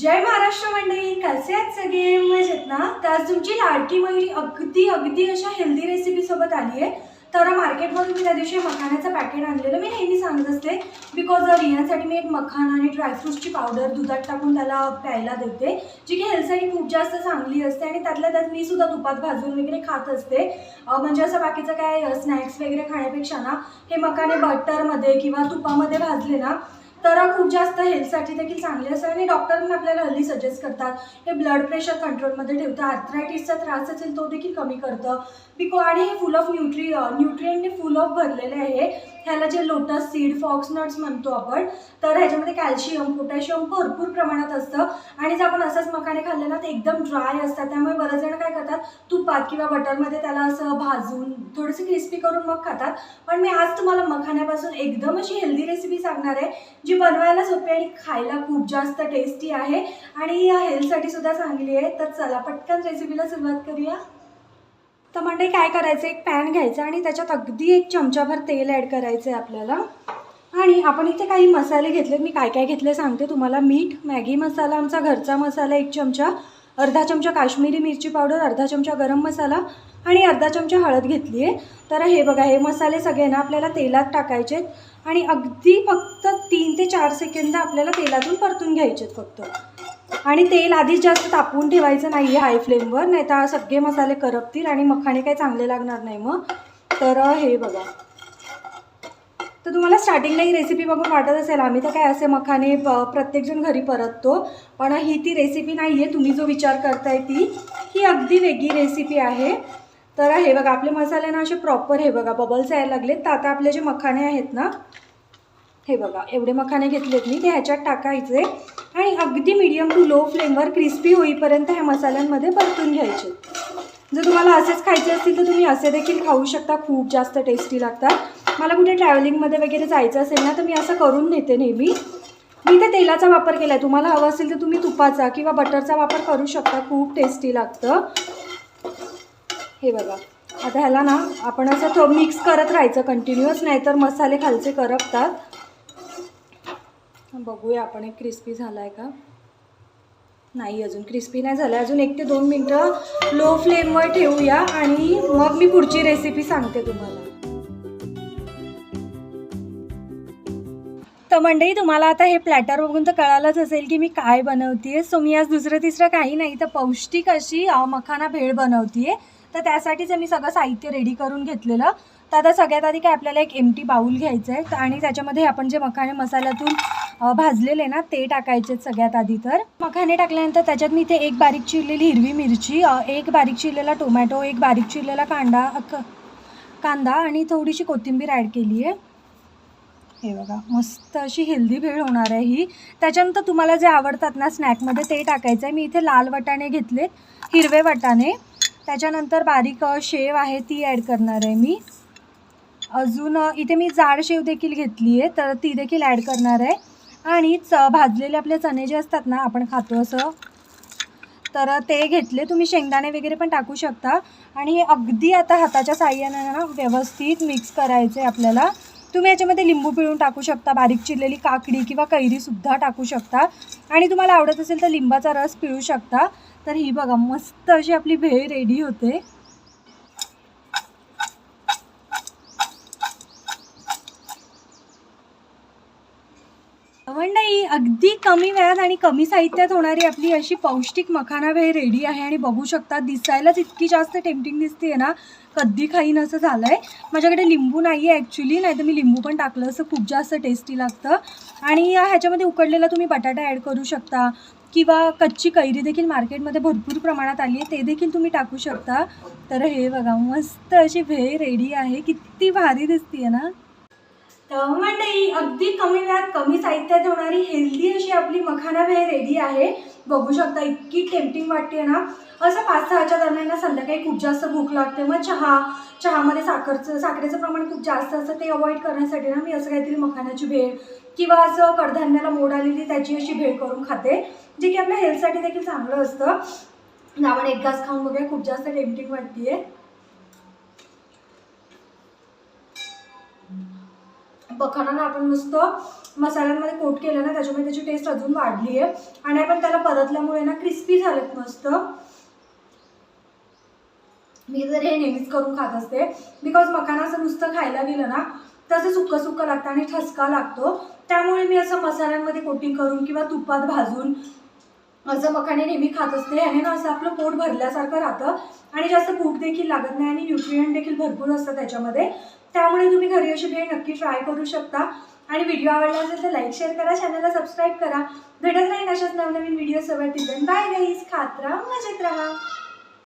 जय महाराष्ट्र मंडळी कसे आहेत सगळे? मजेत ना? तर आज तुमची लाडकी मयुरी अगदी अगदी अशा हेल्दी रेसिपीसोबत आली आहे. तर मार्केटमधून मी त्या दिवशी मखाण्याचं पॅकेट आणलेलं मी नेहमी सांगत असते. बिकॉज रिहासाठी मी एक मखाण आणि ड्रायफ्रूट्सची पावडर दुधात टाकून त्याला प्यायला देते जी की हेल्थसाठी खूप जास्त चांगली असते. आणि त्यातल्या त्यात मी सुद्धा तुपात भाजून वगैरे खात असते. म्हणजे असं बाकीचं काय स्नॅक्स वगैरे खाण्यापेक्षा ना हे मखाने बटरमध्ये किंवा तुपामध्ये भाजले ना तर खूप जास्त हेल्थसाठी देखील चांगले असतात आणि डॉक्टर आपल्याला हल्ली सजेस्ट करतात. हे ब्लड प्रेशर कंट्रोलमध्ये ठेवतं आर्थरायटिसचा त्रास असेल तो देखील कमी करतं. बिको आणि हे फुल ऑफ न्यूट्री न्यूट्रियनने फुल ऑफ भरलेले आहे. ह्याला जे लोटस सीड फॉक्स नट्स म्हणतो आपण तर ह्याच्यामध्ये कॅल्शियम पोटॅशियम भरपूर प्रमाणात असतं. आणि जर आपण असंच मखाने खाल्ले ना ते एकदम ड्राय असतात. त्यामुळे बरेच जण काय करतात तुपात किंवा बटरमध्ये त्याला असं भाजून थोडंसं क्रिस्पी करून मग खातात. पण मी आज तुम्हाला मखाण्यापासून एकदम अशी हेल्दी रेसिपी सांगणार आहे जी बनवायला सोपी आणि खायला खूप जास्त टेस्टी आहे. आणि या हेल्थसाठी सुद्धा चांगली आहे. तर चला पटकन रेसिपीला सुरुवात करूया. तर म्हणजे काय करायचं? एक पॅन घ्यायचा आणि त्याच्यात अगदी एक चमचाभर तेल ॲड करायचं आहे आपल्याला. आणि आपण इथे काही मसाले घेतले. मी काय काय घेतले सांगते तुम्हाला. मीठ मॅगी मसाला आमचा घरचा मसाला एक चमचा अर्धा चमचा काश्मीरी मिरची पावडर अर्धा चमचा गरम मसाला आणि अर्धा चमचा हळद घेतली आहे तर हे बघा हे मसाले सगळे ना आपल्याला तेलात टाकायचे आहेत आणि अगदी फक्त तीन ते चार सेकंद आपल्याला तेलातून परतून घ्यायचे फक्त. आणि तेल आधीच जास्त तापवून ठेवायचं नाही आहे हाय फ्लेमवर नाही तर सगळे मसाले करपतील आणि मखाणे काही चांगले लागणार नाही मग. तर हे बघा. तर तुम्हाला स्टार्टिंगला ही रेसिपी बघून वाटत असेल आम्ही तर काय असे मखाने प्रत्येकजण घरी परततो पण ही ती रेसिपी नाही आहे तुम्ही जो विचार करताय ती ही अगदी वेगळी रेसिपी आहे. तर हे बघा आपले मसाले ना असे प्रॉपर हे बघा बबल्स यायला लागले तर आता आपले जे मखाने आहेत ना हे बघा एवढे मखाने घेतलेत मी ते ह्याच्यात टाकायचे. आणि अगदी मीडियम टू लो फ्लेमवर क्रिस्पी होईपर्यंत ह्या मसाल्यांमध्ये परतून घ्यायचे. जर तुम्हाला असेच खायचे असतील तर तुम्ही असे देखील खाऊ शकता खूप जास्त टेस्टी लागतात. मला कुठे ट्रॅव्हलिंगमध्ये वगैरे जायचं असेल ना तर मी असं करून नेते नेहमी. मी इथे तेलाचा वापर केला आहे तुम्हाला हवं असेल तर तुम्ही तुपाचा किंवा बटरचा वापर करू शकता खूप टेस्टी लागतं. हे बघा. आता ह्याला ना आपण असं थोडं मिक्स करत राहायचं कंटिन्युअस नाहीतर मसाले खालचे करपतात. बघूया आपण एक क्रिस्पी झाला आहे का? नाही अजून क्रिस्पी नाही झालं अजून एक ते दोन मिनटं लो फ्लेमवर ठेवूया आणि मग मी पुढची रेसिपी सांगते तुम्हाला. तर मंडळी तुम्हाला आता हे प्लॅटर बघून तर कळालंच असेल की मी काय बनवते सो मी आज दुसरं तिसरं काही नाही तर पौष्टिक अशी मखाना भेळ बनवते तर त्यासाठीच मी सगळं साहित्य रेडी करून घेतलेलं. तर आता सगळ्यात आधी काय आपल्याला एक एमटी बाऊल घ्यायचं आहे आणि त्याच्यामध्ये आपण जे मखाणे मसाल्यातून भाजलेले ना ते टाकायचे आहेत सगळ्यात आधी तर. मखाने टाकल्यानंतर त्याच्यात मी इथे एक बारीक चिरलेली हिरवी मिरची एक बारीक चिरलेला टोमॅटो एक बारीक चिरलेला कांदा कांदा आणि थोडीशी कोथिंबीर ॲड केली आहे. हे बघा मस्त अशी हेल्दी भेळ होणार आहे ही. त्याच्यानंतर तुम्हाला जे आवडतात ना स्नॅकमध्ये ते टाकायचं आहे मी इथे लाल वटाणे घेतलेत हिरवे वटाणे. त्याच्यानंतर बारीक शेव आहे ती ॲड करणार आहे मी. अजून इथे मी जाड शेव देखील घेतली आहे तर ती देखील ॲड करणार आहे. आणि च भाजलेले आपले चणे जे असतात ना आपण खातो असं तर ते घेतले. तुम्ही शेंगदाणे वगैरे पण टाकू शकता. आणि अगदी आता हाताच्या साह्याने ना व्यवस्थित मिक्स करायचं आहे आपल्याला. तुम्ही याच्यामध्ये लिंबू पिळून टाकू शकता बारीक चिरलेली काकडी किंवा कैरीसुद्धा टाकू शकता. आणि तुम्हाला आवडत असेल तर लिंबाचा रस पिळू शकता. तर ही बघा मस्त अशी आपली भेळ रेडी होते. मंडई अगदी कमी वेळात आणि कमी साहित्यात होणारी आपली अशी पौष्टिक मखाना भेळ रेडी आहे आणि बघू शकता दिसायलाच इतकी जास्त टेम्पटिंग दिसते ना. कधी खाईन असं झालं आहे माझ्याकडे लिंबू नाही आहे ॲक्च्युली नाही तर मी लिंबू पण टाकलं असं खूप जास्त टेस्टी लागतं. आणि ह्याच्यामध्ये उकडलेला तुम्ही बटाटा ॲड करू शकता किंवा कच्ची कैरी देखील मार्केटमध्ये भरपूर प्रमाणात आली आहे ते देखील तुम्ही टाकू शकता. तर हे बघा मस्त अशी भेळ रेडी आहे. किती भारी दिसते ना. तर मंडळी अगदी कमी वेळात कमी साहित्यात होणारी हेल्दी अशी आपली मखाना भेळ रेडी आहे. बघू शकता इतकी टेम्पटिंग वाटते ना. असं पाच सहाच्या दरम्यान ना संध्याकाळी खूप जास्त भूक लागते. मग चहा चहामध्ये साखरचं साखरेचं प्रमाण खूप जास्त असतं. ते अवॉइड करण्यासाठी ना मी असं काहीतरी मखानाची भेळ किंवा असं कडधान्याला मोड आलेली त्याची अशी भेळ करून खाते जे की आपल्या हेल्थसाठी देखील चांगलं असतं. आपण एक घास खाऊन बघूया खूप जास्त टेम्पटिंग वाटते बखाना आपण नुसतं मसाल्यांमध्ये कोट केलं ना त्याच्यामुळे त्याची टेस्ट अजून वाढली आहे. आणि आपण त्याला परतल्यामुळे ना क्रिस्पी झालेत मस्त. मी तर हे नेहमीच करून खात असते बिकॉज मखाना असं नुसतं खायला गेलं ना तसं सुक्कं सुक्कं लागतं आणि ठसका लागतो. त्यामुळे मी असं मसाल्यांमध्ये कोटिंग करून किंवा तुपात भाजून असं मखाणे नेहमी खात असते. याने ना असं आपलं पोट भरल्यासारखं राहतं. आणि जास्त भूक देखील लागत नाही आणि न्यूट्रियंट देखील भरपूर असतं त्याच्यामध्ये. त्यामुळे तुम्ही घरी अशी भेळ नक्की ट्राय करू शकता. आणि व्हिडिओ आवडला असेल तर लाईक शेअर करा. चॅनलला सबस्क्राईब करा. भेटत राहील अशाच नवनवीन व्हिडिओ सोबत. बाय गाईज खात राहा मजेत राहा.